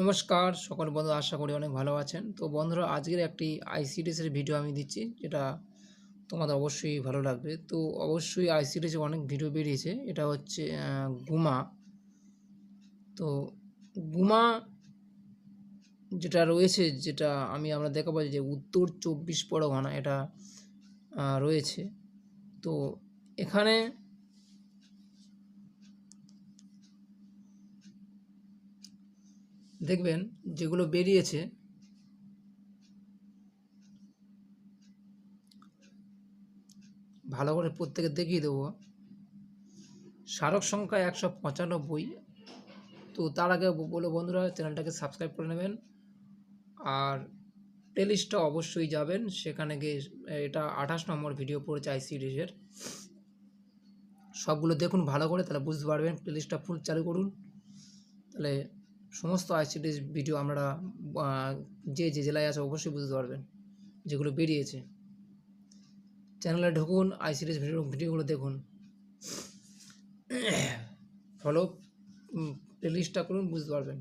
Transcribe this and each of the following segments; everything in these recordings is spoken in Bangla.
নমস্কার, সকল বন্ধু আশা করি অনেক ভালো আছেন। তো বন্ধুরা, আজকের একটি আইসিডিএসের ভিডিও আমি দিচ্ছি, যেটা তোমাদের অবশ্যই ভালো লাগবে। তো অবশ্যই আইসিডিএসে অনেক ভিডিও বেরিয়েছে, এটা হচ্ছে গুমা। তো গুমা যেটা রয়েছে, যেটা আমি আমরা দেখাবো যে উত্তর চব্বিশ পরগনা, এটা রয়েছে। তো এখানে দেখবেন যেগুলো বেরিয়েছে, ভালো করে প্রত্যেকে দেখিয়ে দেবো। স্মারক সংখ্যা একশো পঁচানব্বই। তো তার আগে বলো বন্ধুরা, চ্যানেলটাকে সাবস্ক্রাইব করে নেবেন। আর প্লেলিস্টটা অবশ্যই যাবেন, সেখানে গিয়ে, এটা আঠাশ নম্বর ভিডিও পড়েছে আই সিরিজের সবগুলো দেখুন ভালো করে, তাহলে বুঝতে পারবেন প্লেলিস্টটা ফুল চালু করুন। তাহলে সমস্ত আইসিডিএস ভিডিও আমরা যে যে জেলায় আছে অবশ্যই বুঝতে পারবেন, যেগুলো বেরিয়েছে। চ্যানেলে ঢুকুন আইসিডিএস ভিডিও ভিডিওগুলো দেখুন। ফলো প্লেলিস্টটা করুন, বুঝতে পারবেন।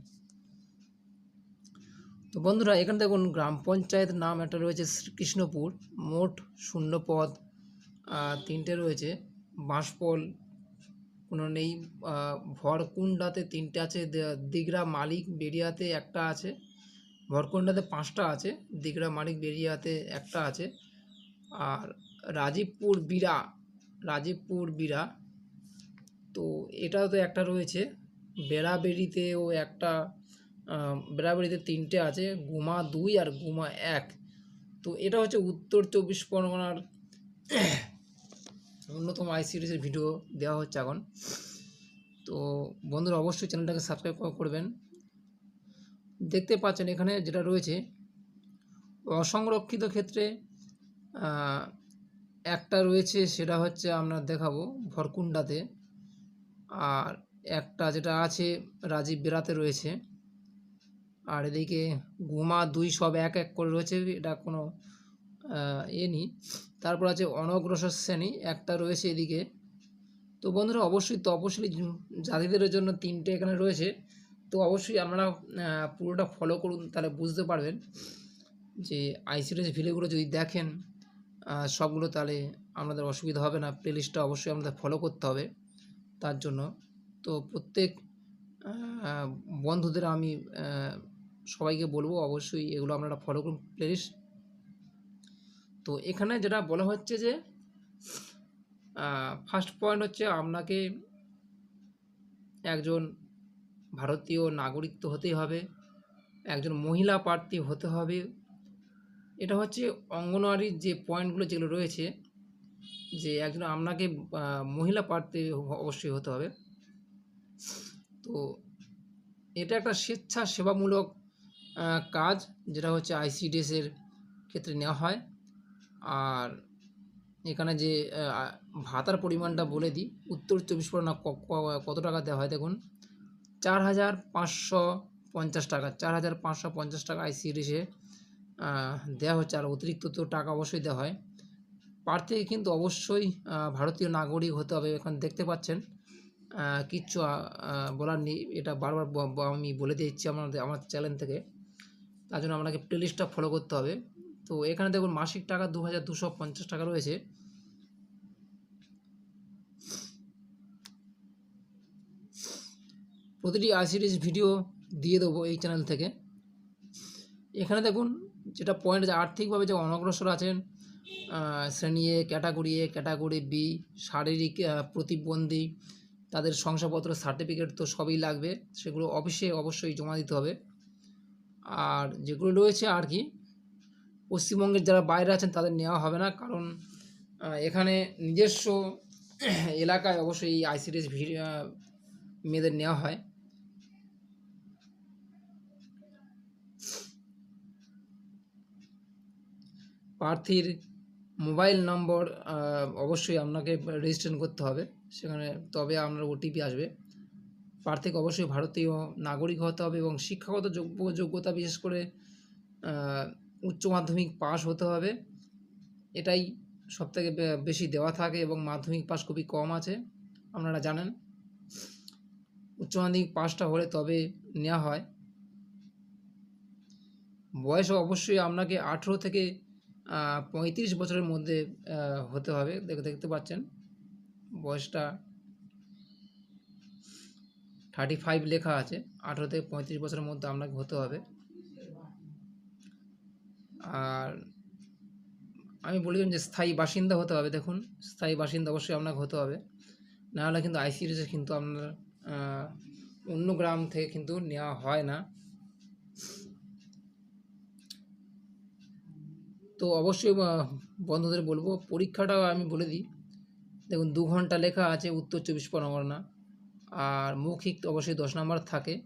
তো বন্ধুরা, এখানে দেখুন, গ্রাম পঞ্চায়েত নাম একটা রয়েছে কৃষ্ণপুর মোট শূন্য পদ তিনটে রয়েছে, বাঁশপল কোনো নেই আহ, ভরকুন্ডাতে তিনটে আছে দিগরা মালিক বেরিয়াতে একটা আছে ভরকুন্ডাতে পাঁচটা আছে দিগরা মালিক বেরিয়াতে একটা আছে আর রাজীবপুর বিরা রাজীবপুর বিরা তো এটাও তো একটা রয়েছে বেড়াবেড়িতেও একটা বেড়াবেড়িতে তিনটে আছে গুমা দুই আর গুমা এক তো এটা হচ্ছে উত্তর চব্বিশ পরগনার অন্যতম আই সিরিজের ভিডিও দেওয়া হচ্ছে এখন। তো বন্ধুরা, অবশ্যই চ্যানেলটাকে সাবস্ক্রাইব করবেন। দেখতে পাচ্ছেন এখানে যেটা রয়েছে, অসংরক্ষিত ক্ষেত্রে একটা রয়েছে সেটা হচ্ছে আমরা দেখাবো ভরকুণ্ডাতে। আর একটা যেটা আছে রাজীব বেরাতে রয়েছে। আর এদিকে গুমা দুই সব এক এক করে রয়েছে, এটা কোনো এ নেই। তারপর আছে অনগ্রসর শ্রেণি, একটা রয়েছে এদিকে। তো বন্ধুরা, অবশ্যই তপশিলি জাতিদের জন্য তিনটে এখানে রয়েছে। তো অবশ্যই আপনারা পুরোটা ফলো করুন, তাহলে বুঝতে পারবেন যে আইসিডিএস ভিডিওগুলো যদি দেখেন সবগুলো তাহলে আপনাদের অসুবিধা হবে না। প্লেলিস্টটা অবশ্যই আপনাদের ফলো করতে হবে তার জন্য। তো প্রত্যেক বন্ধুদের আমি সবাইকে বলব, অবশ্যই এগুলো আপনারা ফলো করুন প্লেলিস্ট তো এখানে যেটা বলা হচ্ছে যে ফার্স্ট পয়েন্ট হচ্ছে আপনাকে একজন ভারতীয় নাগরিক তো হতেই হবে একজন মহিলা প্রার্থী হতে হবে। এটা হচ্ছে অঙ্গনওয়াড়ির যে পয়েন্টগুলো যেগুলো রয়েছে যে একজন আপনাকে মহিলা প্রার্থী অবশ্যই হতে হবে। তো এটা একটা স্বেচ্ছাসেবামূলক আহ, কাজ যেটা হচ্ছে আইসিডিএসের ক্ষেত্রে নেওয়া হয়। আর এখানে যে ভাতার পরিমাণটা বলে দিই, উত্তর চব্বিশ পরগনা কত টাকা দেওয়া হয় দেখুন? চার হাজার পাঁচশো পঞ্চাশ টাকা, চার হাজার পাঁচশো পঞ্চাশ টাকা আইসিডিসে দেওয়া হচ্ছে। আর অতিরিক্ত তো টাকা অবশ্যই দেওয়া হয়। প্রার্থীকে কিন্তু অবশ্যই ভারতীয় নাগরিক হতে হবে। এখন দেখতে পাচ্ছেন কিচ্ছু বলার নেই। এটা বারবার আমি বলে দিচ্ছি আমাদের আমার চ্যানেল থেকে। তার জন্য আপনাকে প্লেলিস্টটা ফলো করতে হবে। তো এখানে দেখুন মাসিক টাকা দু হাজার দুশো পঞ্চাশ টাকা রয়েছে। প্রতিটি আইসিডিস ভিডিও দিয়ে দেবো এই চ্যানেল থেকে। এখানে দেখুন যেটা পয়েন্ট যে আর্থিকভাবে যে অনগ্রসর আছেন শ্রেণি A category A category B শারীরিক প্রতিবন্ধী, তাদের শংসাপত্র সার্টিফিকেট তো সবই লাগবে, সেগুলো অফিসে অবশ্যই জমা দিতে হবে। আর যেগুলো রয়েছে আর কি পশ্চিমবঙ্গের যারা বাইরে আছেন তাদের নেওয়া হবে না। কারণ এখানে নিজস্ব এলাকায় অবশ্যই এই আইসিডিএস মেয়েদের নেওয়া হয়। প্রার্থীর মোবাইল নম্বর অবশ্যই আপনাকে রেজিস্ট্রেশন করতে হবে। সেখানে তবে আপনার ওটিপি আসবে। প্রার্থীকে অবশ্যই ভারতীয় নাগরিক হতে হবে এবং শিক্ষাগত যোগ্য যোগ্যতা বিশেষ করে উচ্চ মাধ্যমিক পাস হতে হবে। এটাই সবথেকে বেশি দেওয়া থাকে এবং মাধ্যমিক পাস খুবই কম আছে, আপনারা জানেন। উচ্চ মাধ্যমিক পাসটা হলে তবে নেওয়া হয়। বয়স অবশ্যই আপনাকে আঠেরো থেকে পঁয়ত্রিশ বছরের মধ্যে হতে হবে, দেখে, দেখতে পাচ্ছেন। বয়সটা থার্টি ফাইভ লেখা আছে, আঠেরো থেকে পঁয়ত্রিশ বছরের মধ্যে আপনাকে হতে হবে। আর আমি বললাম যে স্থায়ী বাসিন্দা হতে হবে, দেখুন। স্থায়ী বাসিন্দা অবশ্যই আপনাকে হতে হবে। নাহলে কিন্তু আইসিডিএসে কিন্তু আপনার অন্য গ্রাম থেকে কিন্তু নেওয়া হয় না। তো অবশ্যই বন্ধুদের বলব, পরীক্ষাটাও আমি বলে দিই। দেখুন, দু ঘণ্টা লেখা আছে, উত্তর চব্বিশ পরগনা। আর মৌখিক অবশ্যই দশ নম্বর থাকে।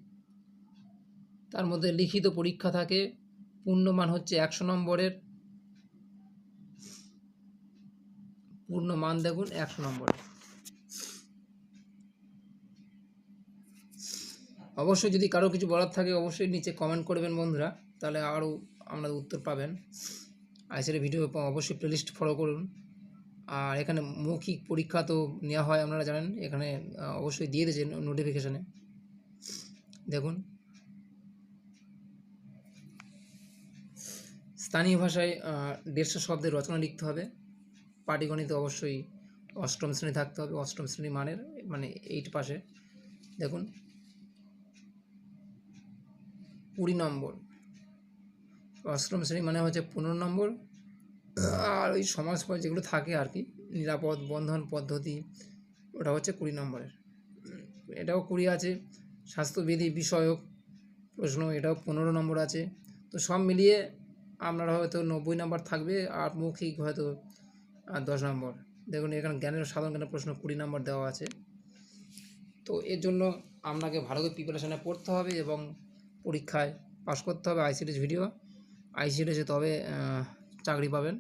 তার মধ্যে লিখিত পরীক্ষা থাকে। পূর্ণমান হচ্ছে একশো নম্বরের। পূর্ণ মান দেখুন, একশো নম্বরের অবশ্যই যদি কারও কিছু বলার থাকে, অবশ্যই নিচে কমেন্ট করবেন বন্ধুরা, তাহলে আরও আপনারা উত্তর পাবেন। আইসের ভিডিও অবশ্যই প্লেলিস্ট ফলো করুন। আর এখানে মৌখিক পরীক্ষা তো নেওয়া হয়, আপনারা জানেন, এখানে অবশ্যই দিয়ে দিয়েছে নোটিফিকেশানে দেখুন। স্থানীয় ভাষায় দেড়শো শব্দের রচনা লিখতে হবে। পাটিগণিতে অবশ্যই অষ্টম শ্রেণি থাকতে হবে, অষ্টম শ্রেণি মানের মানে এইট পাশে। দেখুন। কুড়ি নম্বর। অষ্টম শ্রেণি মানে হচ্ছে পনেরো নম্বর। আর ওই সমাজ পড়া যেগুলো থাকে আর কি, নিরাপদ, বন্ধন পদ্ধতি, ওটা হচ্ছে কুড়ি নম্বরের। এটাও কুড়ি আছে, স্বাস্থ্যবিধি বিষয়ক প্রশ্ন, এটাও পনেরো নম্বর আছে। তো সব মিলিয়ে আপনার হয়তো নব্বই নম্বর থাকবে আর মৌখিক হয়তো দশ নম্বর। দেখুন, এখানে জ্ঞানের সাধারণ জ্ঞানের প্রশ্ন কুড়ি নম্বর দেওয়া আছে। তো এর জন্য আপনাকে ভালো করে প্রিপারেশানে পড়তে হবে এবং পরীক্ষায় পাশ করতে হবে আইসিডিএস ভিডিও আইসিডিএসে তবে চাকরি পাবেন।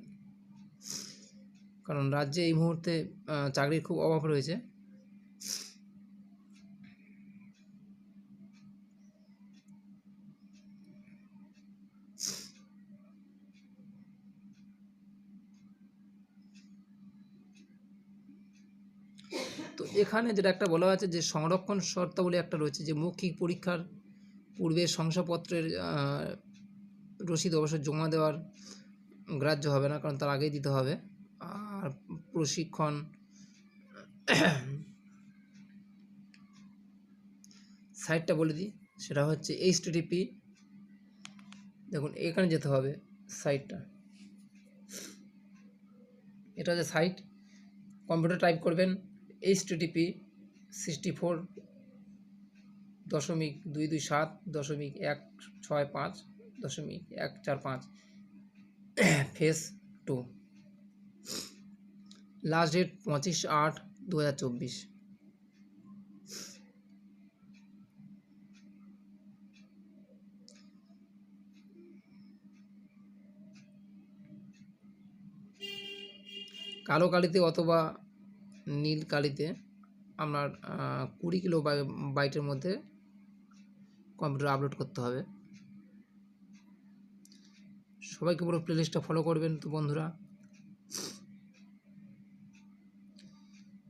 কারণ রাজ্যে এই মুহূর্তে চাকরির খুব অভাব রয়েছে। তো এখানে যেটা একটা বলা আছে যে সংরক্ষণ শর্তাবলী একটা রয়েছে যে মৌখিক পরীক্ষার পূর্বে শংসাপত্রের রসিদ অবশ্য জমা দেওয়ার গ্রাহ্য হবে না, কারণ তার আগেই দিতে হবে। আর প্রশিক্ষণ, সাইটটা বলে দিই, সেটা হচ্ছে এইচ টিডিপি দেখুন, এখানে যেতে হবে সাইটটা। এটা হচ্ছে সাইট। কম্পিউটার টাইপ করবেন এইচ টিডিপি সিক্সটি ফোর দশমিক দুই দুই সাত দশমিক এক ছয় পাঁচ দশমিক এক চার পাঁচ ফেস টু লাস্ট ডেট পঁচিশ আট দু হাজার চব্বিশ। কালো কালিতে অথবা নীল কালিতে আপনার কুড়ি কিলো বাই- বাইটের মধ্যে কম্পিউটার আপলোড করতে হবে। সবাইকে পুরো প্লেলিস্টটা ফলো করবেন তো বন্ধুরা।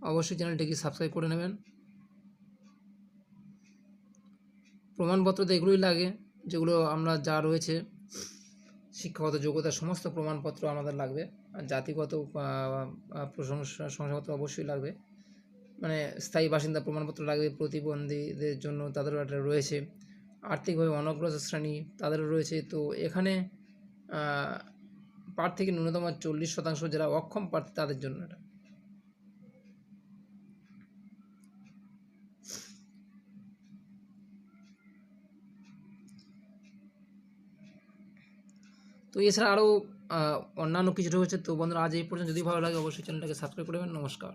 অবশ্যই চ্যানেলটিকে সাবস্ক্রাইব করে নেবেন। প্রমাণপত্র তো এগুলোই লাগে, যেগুলো আমরা যা রয়েছে শিক্ষাগত যোগ্যতার সমস্ত প্রমাণপত্র আমাদের লাগবে জাতিগত শংসাপত্র অবশ্যই লাগবে। মানে স্থায়ী বাসিন্দা প্রমাণপত্র লাগবে, প্রতিবন্ধীদের জন্য তাদেরও একটা রয়েছে। আর্থিকভাবে অনগ্রসর শ্রেণি তাদেরও রয়েছে। তো এখানে প্রার্থীকে ন্যূনতম চল্লিশ শতাংশ যারা অক্ষম প্রার্থী তাদের জন্য এটা। তো এছাড়া আরও অন্যান্য কিছু রয়েছে তো বন্ধুরা আজ এই পর্যন্ত। যদি ভালো লাগে, অবশ্যই চ্যানেলটাকে সাবস্ক্রাইব করবেন নমস্কার।